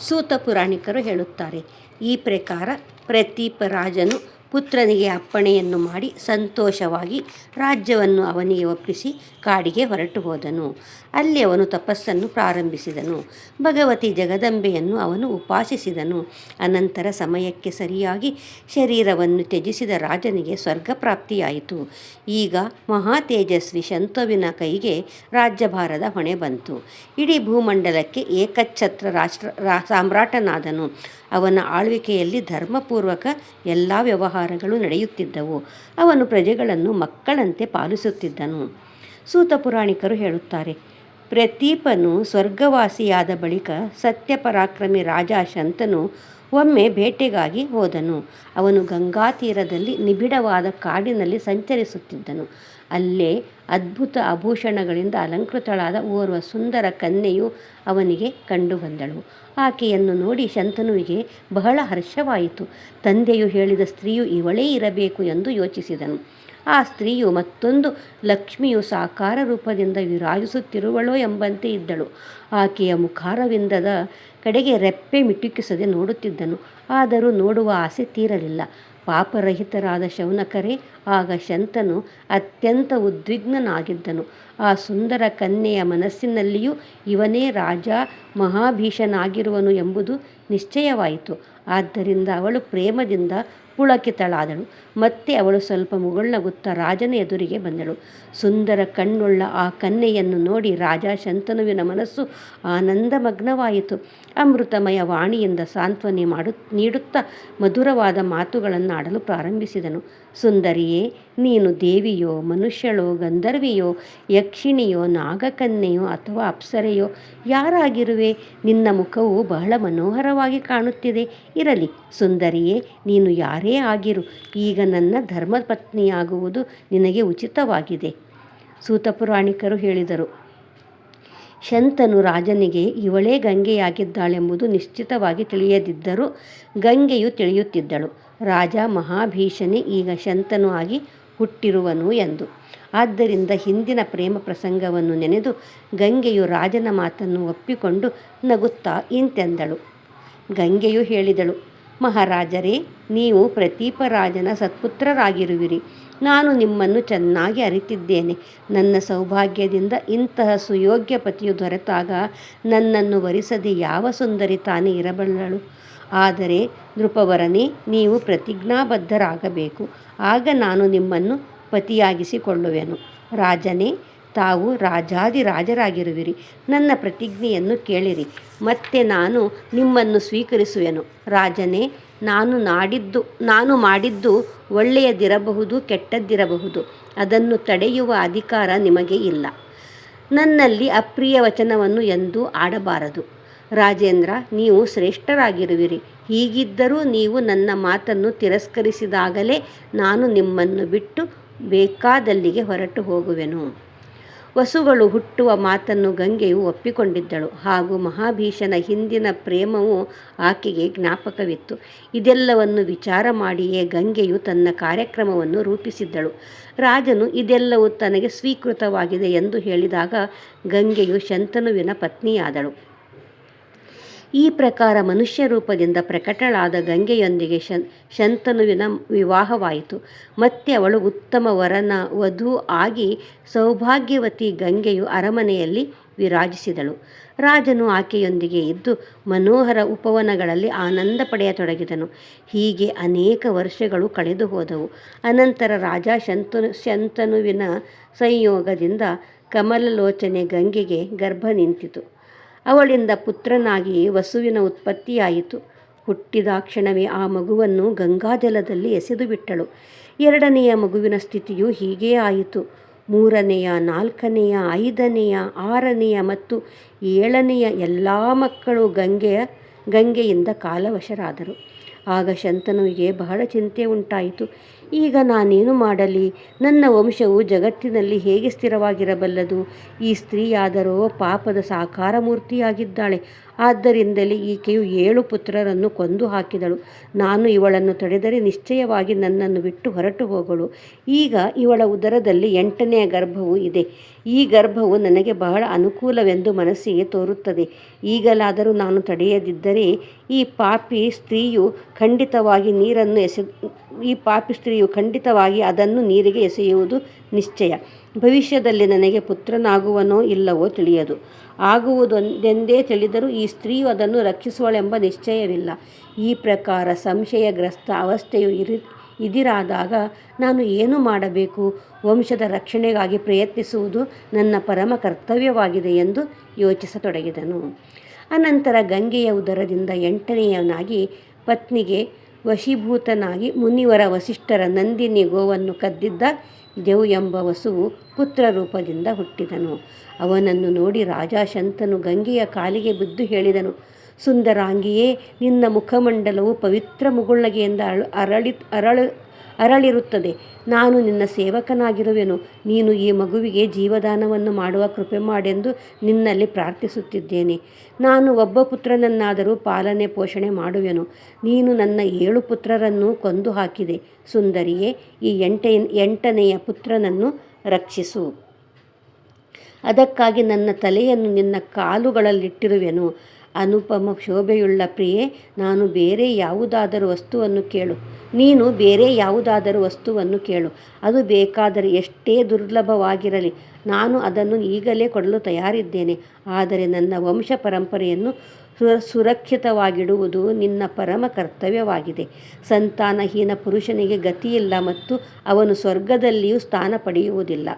ಸೂತ ಪುರಾಣಿಕರು ಹೇಳುತ್ತಾರೆ ಈ ಪ್ರಕಾರ ಪ್ರತೀಪ ರಾಜನು ಪುತ್ರನಿಗೆ ಅಪ್ಪಣೆಯನ್ನು ಮಾಡಿ ಸಂತೋಷವಾಗಿ ರಾಜ್ಯವನ್ನು ಅವನಿಗೆ ಒಪ್ಪಿಸಿ ಕಾಡಿಗೆ ಹೊರಟು ಹೋದನು. ಅಲ್ಲಿ ಅವನು ತಪಸ್ಸನ್ನು ಪ್ರಾರಂಭಿಸಿದನು. ಭಗವತಿ ಜಗದಂಬೆಯನ್ನು ಅವನು ಉಪಾಸಿಸಿದನು. ಅನಂತರ ಸಮಯಕ್ಕೆ ಸರಿಯಾಗಿ ಶರೀರವನ್ನು ತ್ಯಜಿಸಿದ ರಾಜನಿಗೆ ಸ್ವರ್ಗ ಪ್ರಾಪ್ತಿಯಾಯಿತು. ಈಗ ಮಹಾ ತೇಜಸ್ವಿ ಶಂತೋವಿನ ಕೈಗೆ ರಾಜ್ಯಭಾರದ ಹೊಣೆ ಬಂತು. ಇಡೀ ಭೂಮಂಡಲಕ್ಕೆ ಏಕಚ್ಛತ್ರ ರಾಷ್ಟ್ರ ಸಾಮ್ರಾಟನಾದನು. ಅವನ ಆಳ್ವಿಕೆಯಲ್ಲಿ ಧರ್ಮಪೂರ್ವಕ ಎಲ್ಲ ವ್ಯವಹಾರಗಳು ನಡೆಯುತ್ತಿದ್ದವು. ಅವನು ಪ್ರಜೆಗಳನ್ನು ಮಕ್ಕಳಂತೆ ಪಾಲಿಸುತ್ತಿದ್ದನು. ಸೂತ ಪುರಾಣಿಕರು ಹೇಳುತ್ತಾರೆ, ಪ್ರತೀಪನು ಸ್ವರ್ಗವಾಸಿಯಾದ ಬಳಿಕ ಸತ್ಯಪರಾಕ್ರಮಿ ರಾಜ ಶಂತನು ಒಮ್ಮೆ ಬೇಟೆಗಾಗಿ ಹೋದನು. ಅವನು ಗಂಗಾ ತೀರದಲ್ಲಿ ನಿಬಿಡವಾದ ಕಾಡಿನಲ್ಲಿ ಸಂಚರಿಸುತ್ತಿದ್ದನು. ಅಲ್ಲೇ ಅದ್ಭುತ ಆಭೂಷಣಗಳಿಂದ ಅಲಂಕೃತಳಾದ ಓರ್ವ ಸುಂದರ ಕನ್ಯೆಯು ಅವನಿಗೆ ಕಂಡುಬಂದಳು ಆಕೆಯನ್ನು ನೋಡಿ ಶಂತನುವಿಗೆ ಬಹಳ ಹರ್ಷವಾಯಿತು. ತಂದೆಯು ಹೇಳಿದ ಸ್ತ್ರೀಯು ಇವಳೇ ಇರಬೇಕು ಎಂದು ಯೋಚಿಸಿದನು. ಆ ಸ್ತ್ರೀಯು ಮತ್ತೊಂದು ಲಕ್ಷ್ಮಿಯು ಸಾಕಾರ ರೂಪದಿಂದ ವಿರಾಜಿಸುತ್ತಿರುವಳೋ ಎಂಬಂತೆ ಇದ್ದಳು. ಆಕೆಯ ಮುಖಾರವಿಂದದ ಕಡೆಗೆ ರೆಪ್ಪೆ ಮಿಟುಕಿಸದೆ ನೋಡುತ್ತಿದ್ದನು. ಆದರೂ ನೋಡುವ ಆಸೆ ತೀರಲಿಲ್ಲ. ಪಾಪರಹಿತರಾದ ಶೌನಕರೇ, ಆಗ ಶಂತನು ಅತ್ಯಂತ ಉದ್ವಿಗ್ನನಾಗಿದ್ದನು. ಆ ಸುಂದರ ಕನ್ಯೆಯ ಮನಸ್ಸಿನಲ್ಲಿಯೂ ಇವನೇ ರಾಜ ಮಹಾಭೀಷನಾಗಿರುವನು ಎಂಬುದು ನಿಶ್ಚಯವಾಯಿತು. ಆದ್ದರಿಂದ ಅವಳು ಪ್ರೇಮದಿಂದ ಪುಳಕಿತಳಾದಳು ಮತ್ತೆ ಅವಳು ಸ್ವಲ್ಪ ಮುಗುಳ್ನಗುತ್ತಾ ರಾಜನ ಎದುರಿಗೆ ಬಂದಳು. ಸುಂದರ ಕಣ್ಣುಳ್ಳ ಆ ಕನ್ಯೆಯನ್ನು ನೋಡಿ ರಾಜ ಶಂತನುವಿನ ಮನಸ್ಸು ಆನಂದಮಗ್ನವಾಯಿತು. ಅಮೃತಮಯ ವಾಣಿಯಿಂದ ಸಾಂತ್ವನೆ ಮಾಡು, ನೀಡುತ್ತಾ ಮಧುರವಾದ ಮಾತುಗಳನ್ನು ಆಡಲು ಪ್ರಾರಂಭಿಸಿದನು. ಸುಂದರಿಯೇ, ನೀನು ದೇವಿಯೋ, ಮನುಷ್ಯಳೋ, ಗಂಧರ್ವಿಯೋ, ಯಕ್ಷಿಣಿಯೋ, ನಾಗಕನ್ಯೆಯೋ ಅಥವಾ ಅಪ್ಸರೆಯೋ, ಯಾರಾಗಿರುವೆ? ನಿನ್ನ ಮುಖವು ಬಹಳ ಮನೋಹರವಾಗಿ ಕಾಣುತ್ತಿದೆ. ಇರಲಿ, ಸುಂದರಿಯೇ, ನೀನು ಯಾರೇ ಆಗಿರು, ಈಗ ನನ್ನ ಧರ್ಮಪತ್ನಿಯಾಗುವುದು ನಿನಗೆ ಉಚಿತವಾಗಿದೆ. ಸೂತಪುರಾಣಿಕರು ಹೇಳಿದರು, ಶಂತನು ರಾಜನಿಗೆ ಇವಳೇ ಗಂಗೆಯಾಗಿದ್ದಾಳೆಂಬುದು ನಿಶ್ಚಿತವಾಗಿ ತಿಳಿಯದಿದ್ದರೂ ಗಂಗೆಯು ತಿಳಿಯುತ್ತಿದ್ದಳು. ರಾಜ ಮಹಾಭೀಷನೇ ಈಗ ಶಂತನು ಆಗಿ ಹುಟ್ಟಿರುವನು ಎಂದು. ಆದ್ದರಿಂದ ಹಿಂದಿನ ಪ್ರೇಮ ಪ್ರಸಂಗವನ್ನು ನೆನೆದು ಗಂಗೆಯು ರಾಜನ ಮಾತನ್ನು ಒಪ್ಪಿಕೊಂಡು ನಗುತ್ತಾ ಇಂತೆಂದಳು. ಗಂಗೆಯು ಹೇಳಿದಳು, ಮಹಾರಾಜರೇ, ನೀವು ಪ್ರತೀಪರಾಜನ ಸತ್ಪುತ್ರರಾಗಿರುವಿರಿ. ನಾನು ನಿಮ್ಮನ್ನು ಚೆನ್ನಾಗಿ ಅರಿತಿದ್ದೇನೆ. ನನ್ನ ಸೌಭಾಗ್ಯದಿಂದ ಇಂತಹ ಸುಯೋಗ್ಯ ಪತಿಯು ದೊರೆತಾಗ ನನ್ನನ್ನು ವರಿಸದೆ ಯಾವ ಸುಂದರಿ ತಾನೇ ಇರಬಲ್ಲಳು. ಆದರೆ ನೃಪವರನೇ, ನೀವು ಪ್ರತಿಜ್ಞಾಬದ್ಧರಾಗಬೇಕು. ಆಗ ನಾನು ನಿಮ್ಮನ್ನು ಪತಿಯಾಗಿಸಿಕೊಳ್ಳುವೆನು. ರಾಜನೇ, ತಾವು ರಾಜಾದಿ ರಾಜರಾಗಿರುವಿರಿ. ನನ್ನ ಪ್ರತಿಜ್ಞೆಯನ್ನು ಕೇಳಿರಿ. ಮತ್ತೆ ನಾನು ನಿಮ್ಮನ್ನು ಸ್ವೀಕರಿಸುವೆನು. ರಾಜನೇ, ನಾನು ನಾಡಿದ್ದು, ನಾನು ಮಾಡಿದ್ದು ಒಳ್ಳೆಯದಿರಬಹುದು, ಕೆಟ್ಟದ್ದಿರಬಹುದು. ಅದನ್ನು ತಡೆಯುವ ಅಧಿಕಾರ ನಿಮಗೆ ಇಲ್ಲ. ನನ್ನಲ್ಲಿ ಅಪ್ರಿಯ ವಚನವನ್ನು ಎಂದೂ ಆಡಬಾರದು. ರಾಜೇಂದ್ರ, ನೀವು ಶ್ರೇಷ್ಠರಾಗಿರುವಿರಿ. ಹೀಗಿದ್ದರೂ ನೀವು ನನ್ನ ಮಾತನ್ನು ತಿರಸ್ಕರಿಸಿದಾಗಲೇ ನಾನು ನಿಮ್ಮನ್ನು ಬಿಟ್ಟು ಬೇಕಾದಲ್ಲಿಗೆ ಹೊರಟು ಹೋಗುವೆನು. ವಸುಗಳು ಹುಟ್ಟುವ ಮಾತನ್ನು ಗಂಗೆಯು ಒಪ್ಪಿಕೊಂಡಿದ್ದಳು. ಹಾಗೂ ಮಹಾಭೀಷನ ಹಿಂದಿನ ಪ್ರೇಮವು ಆಕೆಗೆ ಜ್ಞಾಪಕವಿತ್ತು. ಇದೆಲ್ಲವನ್ನು ವಿಚಾರ ಮಾಡಿಯೇ ಗಂಗೆಯು ತನ್ನ ಕಾರ್ಯಕ್ರಮವನ್ನು ರೂಪಿಸಿದ್ದಳು. ರಾಜನು, ಇದೆಲ್ಲವೂ ತನಗೆ ಸ್ವೀಕೃತವಾಗಿದೆ ಎಂದು ಹೇಳಿದಾಗ ಗಂಗೆಯು ಶಂತನುವಿನ ಪತ್ನಿಯಾದಳು. ಈ ಪ್ರಕಾರ ಮನುಷ್ಯ ರೂಪದಿಂದ ಪ್ರಕಟಳಾದ ಗಂಗೆಯೊಂದಿಗೆ ಶನ್, ಶಂತನುವಿನ ವಿವಾಹವಾಯಿತು. ಮತ್ತೆ ಅವಳು ಉತ್ತಮ ವರನ ವಧು ಆಗಿ ಸೌಭಾಗ್ಯವತಿ ಗಂಗೆಯು ಅರಮನೆಯಲ್ಲಿ ವಿರಾಜಿಸಿದಳು. ರಾಜನು ಆಕೆಯೊಂದಿಗೆ ಇದ್ದು ಮನೋಹರ ಉಪವನಗಳಲ್ಲಿ ಆನಂದ ಪಡೆಯತೊಡಗಿದನು. ಹೀಗೆ ಅನೇಕ ವರ್ಷಗಳು ಕಳೆದು ಹೋದವು. ಅನಂತರ ರಾಜ ಶಂತನು, ಶಂತನುವಿನ ಸಂಯೋಗದಿಂದ ಕಮಲಲೋಚನೆ ಗಂಗೆಗೆ ಗರ್ಭ ನಿಂತಿತು. ಅವಳಿಂದ ಪುತ್ರನಾಗಿ ವಸುವಿನ ಉತ್ಪತ್ತಿಯಾಯಿತು. ಹುಟ್ಟಿದಾಕ್ಷಣವೇ ಆ ಮಗುವನ್ನು ಗಂಗಾಜಲದಲ್ಲಿ ಎಸೆದು ಬಿಟ್ಟಳು ಎರಡನೆಯ ಮಗುವಿನ ಸ್ಥಿತಿಯು ಹೀಗೇ ಆಯಿತು. ಮೂರನೆಯ, ನಾಲ್ಕನೆಯ, ಐದನೆಯ, ಆರನೆಯ ಮತ್ತು ಏಳನೆಯ ಎಲ್ಲ ಮಕ್ಕಳು ಗಂಗೆಯ ಗಂಗೆಯಿಂದ ಕಾಲವಶರಾದರು. ಆಗ ಶಂತನುವಿಗೆ ಬಹಳ ಚಿಂತೆ ಉಂಟಾಯಿತು. ಈಗ ನಾನೇನು ಮಾಡಲಿ? ನನ್ನ ವಂಶವು ಜಗತ್ತಿನಲ್ಲಿ ಹೇಗೆ ಸ್ಥಿರವಾಗಿರಬಲ್ಲದು? ಈ ಸ್ತ್ರೀಯಾದರೋ ಪಾಪದ ಸಾಕಾರ ಮೂರ್ತಿಯಾಗಿದ್ದಾಳೆ ಆದ್ದರಿಂದಲೇ ಈಕೆಯು ಏಳು ಪುತ್ರರನ್ನು ಕೊಂದು ಹಾಕಿದಳು. ನಾನು ಇವಳನ್ನು ತಡೆದರೆ ನಿಶ್ಚಯವಾಗಿ ನನ್ನನ್ನು ಬಿಟ್ಟು ಹೊರಟು ಹೋಗಳು ಈಗ ಇವಳ ಉದರದಲ್ಲಿ ಎಂಟನೆಯ ಗರ್ಭವು ಇದೆ. ಈ ಗರ್ಭವು ನನಗೆ ಬಹಳ ಅನುಕೂಲವೆಂದು ಮನಸ್ಸಿಗೆ ತೋರುತ್ತದೆ. ಈಗಲಾದರೂ ನಾನು ತಡೆಯದಿದ್ದರೆ ಈ ಪಾಪಿ ಸ್ತ್ರೀಯು ಖಂಡಿತವಾಗಿ ನೀರನ್ನು ಎಸೆ, ಈ ಪಾಪಿ ಸ್ತ್ರೀಯು ಖಂಡಿತವಾಗಿ ಅದನ್ನು ನೀರಿಗೆ ಎಸೆಯುವುದು ನಿಶ್ಚಯ. ಭವಿಷ್ಯದಲ್ಲಿ ನನಗೆ ಪುತ್ರನಾಗುವನೋ ಇಲ್ಲವೋ ತಿಳಿಯದು. ಆಗುವುದೊಂದೆಂದೇ ತಿಳಿದರೂ ಈ ಸ್ತ್ರೀಯು ಅದನ್ನು ರಕ್ಷಿಸುವಳೆಂಬ ನಿಶ್ಚಯವಿಲ್ಲ. ಈ ಪ್ರಕಾರ ಸಂಶಯಗ್ರಸ್ತ ಅವಸ್ಥೆಯು ಇರಿ ಇದಿರಾದಾಗ ನಾನು ಏನು ಮಾಡಬೇಕು? ವಂಶದ ರಕ್ಷಣೆಗಾಗಿ ಪ್ರಯತ್ನಿಸುವುದು ನನ್ನ ಪರಮ ಕರ್ತವ್ಯವಾಗಿದೆ ಎಂದು ಯೋಚಿಸತೊಡಗಿದನು. ಅನಂತರ ಗಂಗೆಯ ಉದರದಿಂದ ಎಂಟನೆಯವನಾಗಿ ಪತ್ನಿಗೆ ವಶೀಭೂತನಾಗಿ ಮುನಿವರ ವಸಿಷ್ಠರ ನಂದಿನಿ ಗೋವನ್ನು ಕದ್ದಿದ್ದ ದೇವ್ ಎಂಬ ವಸುವು ಪುತ್ರ ರೂಪದಿಂದ ಹುಟ್ಟಿದನು. ಅವನನ್ನು ನೋಡಿ ರಾಜ ಶಂತನು ಗಂಗೆಯ ಕಾಲಿಗೆ ಬಿದ್ದು ಹೇಳಿದನು. ಸುಂದರಾಂಗಿಯೇ, ನಿನ್ನ ಮುಖಮಂಡಲವು ಪವಿತ್ರ ಮುಗುಳ್ನಗೆಯಿಂದ ಅರಳಿ ಅರಳು, ಅರಳಿರುತ್ತದೆ. ನಾನು ನಿನ್ನ ಸೇವಕನಾಗಿರುವೆನು. ನೀನು ಈ ಮಗುವಿಗೆ ಜೀವದಾನವನ್ನು ಮಾಡುವ ಕೃಪೆ ಮಾಡೆಂದು ನಿನ್ನಲ್ಲಿ ಪ್ರಾರ್ಥಿಸುತ್ತಿದ್ದೇನೆ. ನಾನು ಒಬ್ಬ ಪುತ್ರನನ್ನಾದರೂ ಪಾಲನೆ ಪೋಷಣೆ ಮಾಡುವೆನು. ನೀನು ನನ್ನ ಏಳು ಪುತ್ರರನ್ನು ಕೊಂದು ಹಾಕಿದೆ. ಸುಂದರಿಯೇ, ಈ ಎಂಟ, ಎಂಟನೆಯ ಪುತ್ರನನ್ನು ರಕ್ಷಿಸು. ಅದಕ್ಕಾಗಿ ನನ್ನ ತಲೆಯನ್ನು ನಿನ್ನ ಕಾಲುಗಳಲ್ಲಿಟ್ಟಿರುವೆನು. ಅನುಪಮ, ಶೋಭೆಯುಳ್ಳ ಪ್ರಿಯೆ, ನಾನು ಬೇರೆ ಯಾವುದಾದರೂ ವಸ್ತುವನ್ನು ಕೇಳು. ನೀನು ಬೇರೆ ಯಾವುದಾದರೂ ವಸ್ತುವನ್ನು ಕೇಳು. ಅದು ಬೇಕಾದರೆ ಎಷ್ಟೇ ದುರ್ಲಭವಾಗಿರಲಿ, ನಾನು ಅದನ್ನು ಈಗಲೇ ಕೊಡಲು ತಯಾರಿದ್ದೇನೆ. ಆದರೆ ನನ್ನ ವಂಶ ಪರಂಪರೆಯನ್ನು ಸುರಕ್ಷಿತವಾಗಿಡುವುದು ನಿನ್ನ ಪರಮ ಕರ್ತವ್ಯವಾಗಿದೆ. ಸಂತಾನಹೀನ ಪುರುಷನಿಗೆ ಗತಿಯಿಲ್ಲ ಮತ್ತು ಅವನು ಸ್ವರ್ಗದಲ್ಲಿಯೂ ಸ್ಥಾನ ಪಡೆಯುವುದಿಲ್ಲ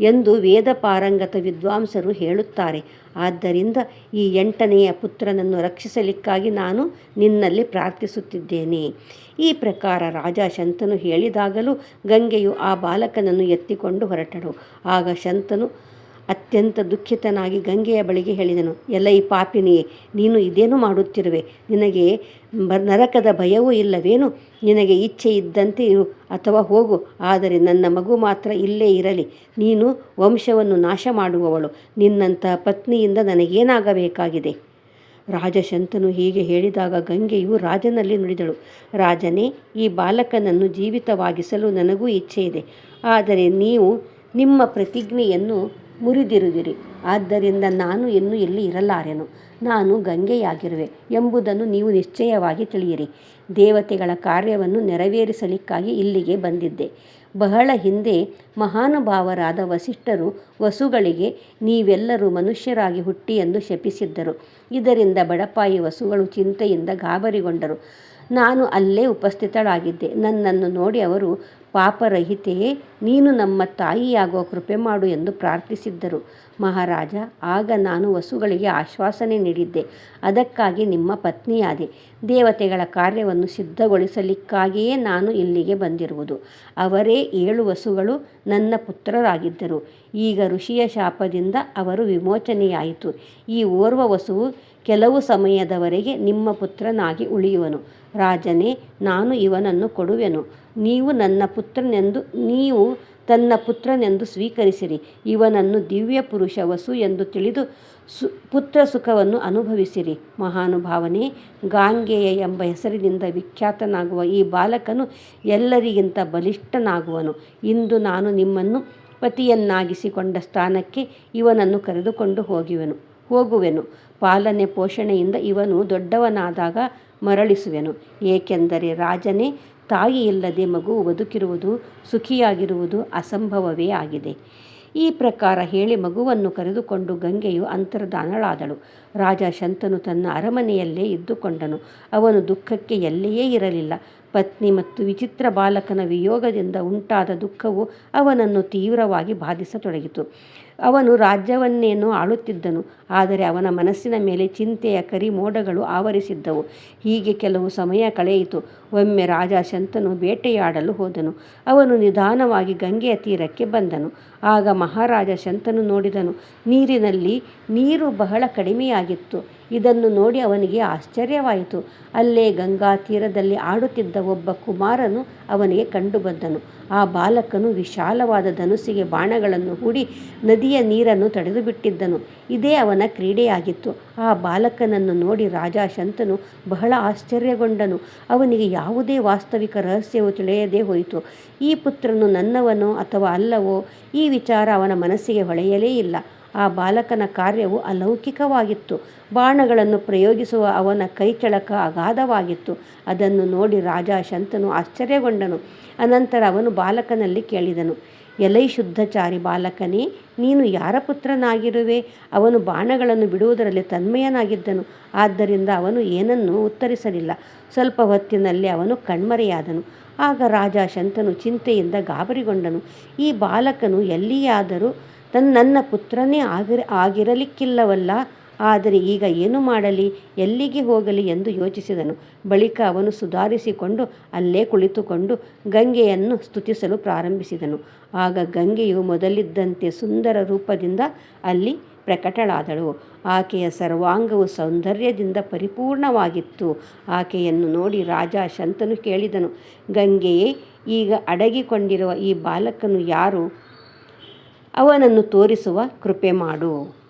ಎಂದು ವೇದ ಪಾರಂಗತ ವಿದ್ವಾಂಸರು ಹೇಳುತ್ತಾರೆ. ಆದ್ದರಿಂದ ಈ ಎಂಟನೆಯ ಪುತ್ರನನ್ನು ರಕ್ಷಿಸಲಿಕ್ಕಾಗಿ ನಾನು ನಿನ್ನಲ್ಲಿ ಪ್ರಾರ್ಥಿಸುತ್ತಿದ್ದೇನೆ. ಈ ಪ್ರಕಾರ ರಾಜ ಶಂತನು ಹೇಳಿದಾಗಲೂ ಗಂಗೆಯು ಆ ಬಾಲಕನನ್ನು ಎತ್ತಿಕೊಂಡು ಹೊರಟಳು. ಆಗ ಶಂತನು ಅತ್ಯಂತ ದುಃಖಿತನಾಗಿ ಗಂಗೆಯ ಬಳಿಗೆ ಹೇಳಿದನು, ಎಲ್ಲ ಈ ಪಾಪಿನಿಯೇ, ನೀನು ಇದೇನು ಮಾಡುತ್ತಿರುವೆ? ನಿನಗೆ ನರಕದ ಭಯವೂ ಇಲ್ಲವೇನು? ನಿನಗೆ ಇಚ್ಛೆ ಇದ್ದಂತೆ ಇರು ಅಥವಾ ಹೋಗು, ಆದರೆ ನನ್ನ ಮಗು ಮಾತ್ರ ಇಲ್ಲೇ ಇರಲಿ. ನೀನು ವಂಶವನ್ನು ನಾಶ ಮಾಡುವವಳು ನಿನ್ನಂತಹ ಪತ್ನಿಯಿಂದ ನನಗೇನಾಗಬೇಕಾಗಿದೆ? ರಾಜಶಂತನು ಹೀಗೆ ಹೇಳಿದಾಗ ಗಂಗೆಯು ರಾಜನಲ್ಲಿ ನುಡಿದಳು, ರಾಜನೇ, ಈ ಬಾಲಕನನ್ನು ಜೀವಿತವಾಗಿಸಲು ನನಗೂ ಇಚ್ಛೆ ಇದೆ ಆದರೆ ನೀವು ನಿಮ್ಮ ಪ್ರತಿಜ್ಞೆಯನ್ನು ಮುರಿದಿರುವಿರಿ. ಆದ್ದರಿಂದ ನಾನು ಇನ್ನು ಇಲ್ಲಿ ಇರಲಾರೆನು? ನಾನು ಗಂಗೆಯಾಗಿರುವೆ ಎಂಬುದನ್ನು ನೀವು ನಿಶ್ಚಯವಾಗಿ ತಿಳಿಯಿರಿ. ದೇವತೆಗಳ ಕಾರ್ಯವನ್ನು ನೆರವೇರಿಸಲಿಕ್ಕಾಗಿ ಇಲ್ಲಿಗೆ ಬಂದಿದ್ದೆ. ಬಹಳ ಹಿಂದೆ ಮಹಾನುಭಾವರಾದ ವಸಿಷ್ಠರು ವಸುಗಳಿಗೆ, ನೀವೆಲ್ಲರೂ ಮನುಷ್ಯರಾಗಿ ಹುಟ್ಟಿ ಎಂದು ಶಪಿಸಿದ್ದರು. ಇದರಿಂದ ಬಡಪಾಯಿ ವಸುಗಳು ಚಿಂತೆಯಿಂದ ಗಾಬರಿಗೊಂಡರು. ನಾನು ಅಲ್ಲೇ ಉಪಸ್ಥಿತಳಾಗಿದ್ದೆ. ನನ್ನನ್ನು ನೋಡಿ ಅವರು, ಪಾಪರಹಿತೆಯೇ, ನೀನು ನಮ್ಮ ತಾಯಿಯಾಗುವ ಕೃಪೆ ಮಾಡು ಎಂದು ಪ್ರಾರ್ಥಿಸಿದ್ದರು. ಮಹಾರಾಜ, ಆಗ ನಾನು ವಸುಗಳಿಗೆ ಆಶ್ವಾಸನೆ ನೀಡಿದ್ದೆ. ಅದಕ್ಕಾಗಿ ನಿಮ್ಮ ಪತ್ನಿಯಾದೆ. ದೇವತೆಗಳ ಕಾರ್ಯವನ್ನು ಸಿದ್ಧಗೊಳಿಸಲಿಕ್ಕಾಗಿಯೇ ನಾನು ಇಲ್ಲಿಗೆ ಬಂದಿರುವುದು. ಅವರೇ ಏಳು ವಸುಗಳು ನನ್ನ ಪುತ್ರರಾಗಿದ್ದರು. ಈಗ ಋಷಿಯ ಶಾಪದಿಂದ ಅವರು ವಿಮೋಚನೆಯಾಯಿತು. ಈ ಓರ್ವ ವಸುವು ಕೆಲವು ಸಮಯದವರೆಗೆ ನಿಮ್ಮ ಪುತ್ರನಾಗಿ ಉಳಿಯುವನು. ರಾಜನೇ, ನಾನು ಇವನನ್ನು ಕೊಡುವೆನು. ನೀವು ನನ್ನ ಪುತ್ರನೆಂದು, ನೀವು ತನ್ನ ಪುತ್ರನೆಂದು ಸ್ವೀಕರಿಸಿರಿ. ಇವನನ್ನು ದಿವ್ಯ ಪುರುಷ ವಸು ಎಂದು ತಿಳಿದು ಸು, ಪುತ್ರ ಸುಖವನ್ನು ಅನುಭವಿಸಿರಿ. ಮಹಾನುಭಾವನೆ, ಗಾಂಗೆಯ ಎಂಬ ಹೆಸರಿನಿಂದ ವಿಖ್ಯಾತನಾಗುವ ಈ ಬಾಲಕನು ಎಲ್ಲರಿಗಿಂತ ಬಲಿಷ್ಠನಾಗುವನು. ಇಂದು ನಾನು ನಿಮ್ಮನ್ನು ಪತಿಯನ್ನಾಗಿಸಿಕೊಂಡ ಸ್ಥಾನಕ್ಕೆ ಇವನನ್ನು ಕರೆದುಕೊಂಡು ಹೋಗುವೆನು. ಹೋಗುವೆನು. ಪಾಲನೆ ಪೋಷಣೆಯಿಂದ ಇವನು ದೊಡ್ಡವನಾದಾಗ ಮರಳಿಸುವೆನು. ಏಕೆಂದರೆ ರಾಜನೇ, ತಾಯಿ ಇಲ್ಲದೆ ಮಗು ಬದುಕಿರುವುದು, ಸುಖಿಯಾಗಿರುವುದು ಅಸಂಭವವೇ ಆಗಿದೆ. ಈ ಪ್ರಕಾರ ಹೇಳಿ ಮಗುವನ್ನು ಕರೆದುಕೊಂಡು ಗಂಗೆಯು ಅಂತರ್ಧಾನಳಾದಳು. ರಾಜ ಶಂತನು ತನ್ನ ಅರಮನೆಯಲ್ಲೇ ಇದ್ದುಕೊಂಡನು. ಅವನು ದುಃಖಕ್ಕೆ ಎಲ್ಲೆಯೇ ಇರಲಿಲ್ಲ. ಪತ್ನಿ ಮತ್ತು ವಿಚಿತ್ರ ಬಾಲಕನ ವಿಯೋಗದಿಂದ ಉಂಟಾದ ದುಃಖವು ಅವನನ್ನು ತೀವ್ರವಾಗಿ ಬಾಧಿಸತೊಡಗಿತು. ಅವನು ರಾಜ್ಯವನ್ನೇನೋ ಆಳುತ್ತಿದ್ದನು, ಆದರೆ ಅವನ ಮನಸ್ಸಿನ ಮೇಲೆ ಚಿಂತೆಯ ಕರಿ ಮೋಡಗಳು ಆವರಿಸಿದ್ದವು. ಹೀಗೆ ಕೆಲವು ಸಮಯ ಕಳೆಯಿತು. ಒಮ್ಮೆ ರಾಜ ಶಂತನು ಬೇಟೆಯಾಡಲು ಹೋದನು. ಅವನು ನಿಧಾನವಾಗಿ ಗಂಗೆಯ ತೀರಕ್ಕೆ ಬಂದನು. ಆಗ ಮಹಾರಾಜ ಶಂತನು ನೋಡಿದನು, ನೀರಿನಲ್ಲಿ ನೀರು ಬಹಳ ಕಡಿಮೆಯಾಗಿ ಕ್ರೀಡೆಯಾಗಿತ್ತು ಇದನ್ನು ನೋಡಿ ಅವನಿಗೆ ಆಶ್ಚರ್ಯವಾಯಿತು. ಅಲ್ಲೇ ಗಂಗಾ ತೀರದಲ್ಲಿ ಆಡುತ್ತಿದ್ದ ಒಬ್ಬ ಕುಮಾರನು ಅವನಿಗೆ ಕಂಡುಬಂದನು ಆ ಬಾಲಕನು ವಿಶಾಲವಾದ ಧನುಸಿಗೆ ಬಾಣಗಳನ್ನು ಹೂಡಿ ನದಿಯ ನೀರನ್ನು ತಡೆದುಬಿಟ್ಟಿದ್ದನು. ಇದೇ ಅವನ ಕ್ರೀಡೆಯಾಗಿತ್ತು. ಆ ಬಾಲಕನನ್ನು ನೋಡಿ ರಾಜ ಶಂತನು ಬಹಳ ಆಶ್ಚರ್ಯಗೊಂಡನು. ಅವನಿಗೆ ಯಾವುದೇ ವಾಸ್ತವಿಕ ರಹಸ್ಯವು ತಿಳಿಯದೇ ಹೋಯಿತು. ಈ ಪುತ್ರನು ನನ್ನವನೋ ಅಥವಾ ಅಲ್ಲವೋ ಈ ವಿಚಾರ ಅವನ ಮನಸ್ಸಿಗೆ ಹೊಳೆಯಲೇ ಇಲ್ಲ. ಆ ಬಾಲಕನ ಕಾರ್ಯವು ಅಲೌಕಿಕವಾಗಿತ್ತು. ಬಾಣಗಳನ್ನು ಪ್ರಯೋಗಿಸುವ ಅವನ ಕೈಚಳಕ ಅಗಾಧವಾಗಿತ್ತು. ಅದನ್ನು ನೋಡಿ ರಾಜ ಶಂತನು ಆಶ್ಚರ್ಯಗೊಂಡನು. ಅನಂತರ ಅವನು ಬಾಲಕನಲ್ಲಿ ಕೇಳಿದನು, ಎಲೈ ಶುದ್ಧಚಾರಿ ಬಾಲಕನೇ, ನೀನು ಯಾರ ಪುತ್ರನಾಗಿರುವೆ? ಅವನು ಬಾಣಗಳನ್ನು ಬಿಡುವುದರಲ್ಲಿ ತನ್ಮಯನಾಗಿದ್ದನು. ಆದ್ದರಿಂದ ಅವನು ಏನನ್ನೂ ಉತ್ತರಿಸಲಿಲ್ಲ. ಸ್ವಲ್ಪ ಹೊತ್ತಿನಲ್ಲಿ ಅವನು ಕಣ್ಮರೆಯಾದನು. ಆಗ ರಾಜ ಶಂತನು ಚಿಂತೆಯಿಂದ ಗಾಬರಿಗೊಂಡನು. ಈ ಬಾಲಕನು ಎಲ್ಲಿಯಾದರೂ ತನ್ನ ನನ್ನ ಪುತ್ರನೇ ಆಗಿರ, ಆಗಿರಲಿಕ್ಕಿಲ್ಲವಲ್ಲ, ಆದರೆ ಈಗ ಏನು ಮಾಡಲಿ, ಎಲ್ಲಿಗೆ ಹೋಗಲಿ ಎಂದು ಯೋಚಿಸಿದನು. ಬಳಿಕ ಅವನು ಸುಧಾರಿಸಿಕೊಂಡು ಅಲ್ಲೇ ಕುಳಿತುಕೊಂಡು ಗಂಗೆಯನ್ನು ಸ್ತುತಿಸಲು ಪ್ರಾರಂಭಿಸಿದನು. ಆಗ ಗಂಗೆಯು ಮೊದಲಿದ್ದಂತೆ ಸುಂದರ ರೂಪದಿಂದ ಅಲ್ಲಿ ಪ್ರಕಟಳಾದಳು. ಆಕೆಯ ಸರ್ವಾಂಗವು ಸೌಂದರ್ಯದಿಂದ ಪರಿಪೂರ್ಣವಾಗಿತ್ತು. ಆಕೆಯನ್ನು ನೋಡಿ ರಾಜ ಶಂತನು ಕೇಳಿದನು, ಗಂಗೆಯೇ, ಈಗ ಅಡಗಿಕೊಂಡಿರುವ ಈ ಬಾಲಕನು ಯಾರು? ಅವನನ್ನು ತೋರಿಸುವ ಕೃಪೆ ಮಾಡು.